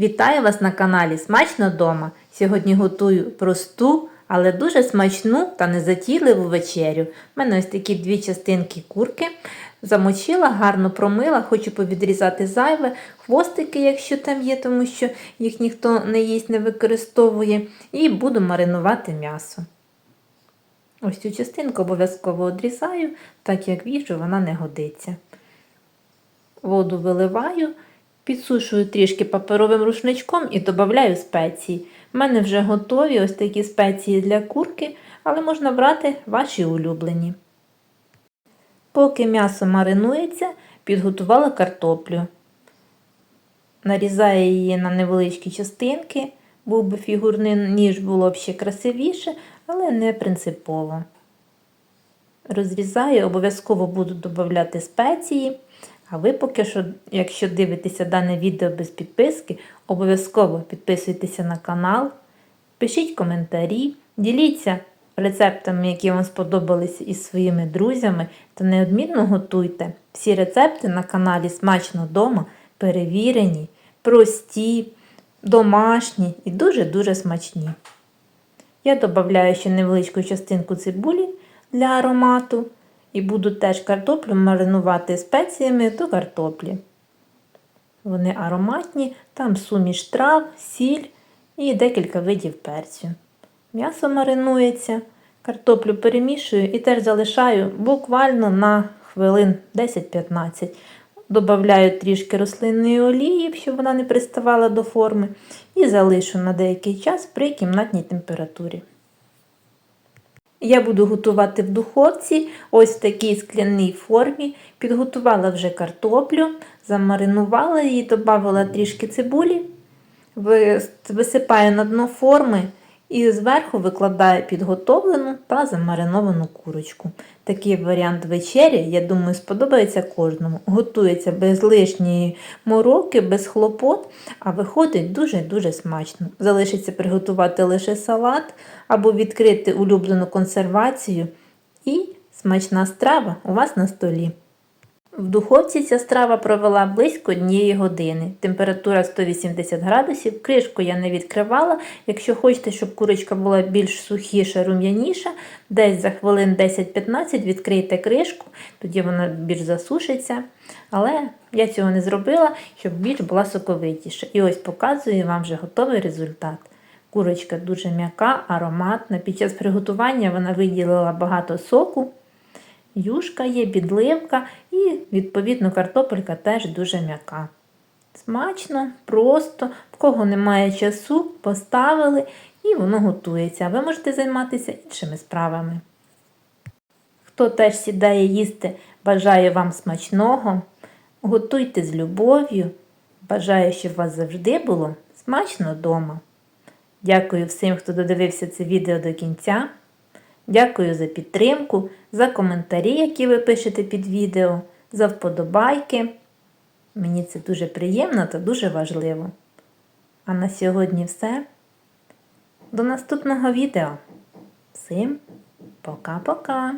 Вітаю вас на каналі Смачно дома. Сьогодні готую просту, але дуже смачну та незатійливу вечерю. У мене ось такі дві частинки курки. Замочила, гарно промила, хочу повідрізати зайве, хвостики, якщо там є, тому що їх ніхто не їсть, не використовує. І буду маринувати м'ясо. Ось цю частинку обов'язково одрізаю, так як в їжу вона не годиться. Воду виливаю, підсушую трішки паперовим рушничком і додаю спеції. У мене вже готові ось такі спеції для курки, але можна брати ваші улюблені. Поки м'ясо маринується, підготувала картоплю. Нарізаю її на невеличкі частинки, був би фігурний ніж було б ще красивіше, але не принципово. Розрізаю, обов'язково буду додати спеції. А ви поки що, якщо дивитеся дане відео без підписки, обов'язково підписуйтеся на канал, пишіть коментарі, діліться рецептами, які вам сподобалися із своїми друзями, та неодмінно готуйте. Всі рецепти на каналі Смачно дома перевірені, прості, домашні і дуже-дуже смачні. Я додаю ще невеличку частинку цибулі для аромату. І буду теж картоплю маринувати спеціями до картоплі. Вони ароматні, там суміш трав, сіль і декілька видів перцю. М'ясо маринується, картоплю перемішую і теж залишаю буквально на хвилин 10-15. Добавляю трішки рослинної олії, щоб вона не приставала до форми, і залишу на деякий час при кімнатній температурі. Я буду готувати в духовці, ось в такій скляній формі. Підготувала вже картоплю, замаринувала її, додавала трішки цибулі, висипаю на дно форми і зверху викладаю підготовлену та замариновану курочку. Такий варіант вечері, я думаю, сподобається кожному. Готується без лишньої мороки, без хлопот, а виходить дуже-дуже смачно. Залишиться приготувати лише салат або відкрити улюблену консервацію, і смачна страва у вас на столі. В духовці ця страва провела близько однієї години. Температура 180 градусів. Кришку я не відкривала. Якщо хочете, щоб курочка була більш сухіша, рум'яніша, десь за хвилин 10-15 відкрийте кришку, тоді вона більш засушиться. Але я цього не зробила, щоб більш була соковитіша. І ось показую вам вже готовий результат. Курочка дуже м'яка, ароматна. Під час приготування вона виділила багато соку. Юшка є, підливка і, відповідно, картопелька теж дуже м'яка. Смачно, просто, в кого немає часу, поставили і воно готується. Ви можете займатися іншими справами. Хто теж сідає їсти, бажаю вам смачного. Готуйте з любов'ю. Бажаю, щоб у вас завжди було смачно вдома. Дякую всім, хто додивився це відео до кінця. Дякую за підтримку, за коментарі, які ви пишете під відео, за вподобайки. Мені це дуже приємно та дуже важливо. А на сьогодні все. До наступного відео. Всім пока-пока!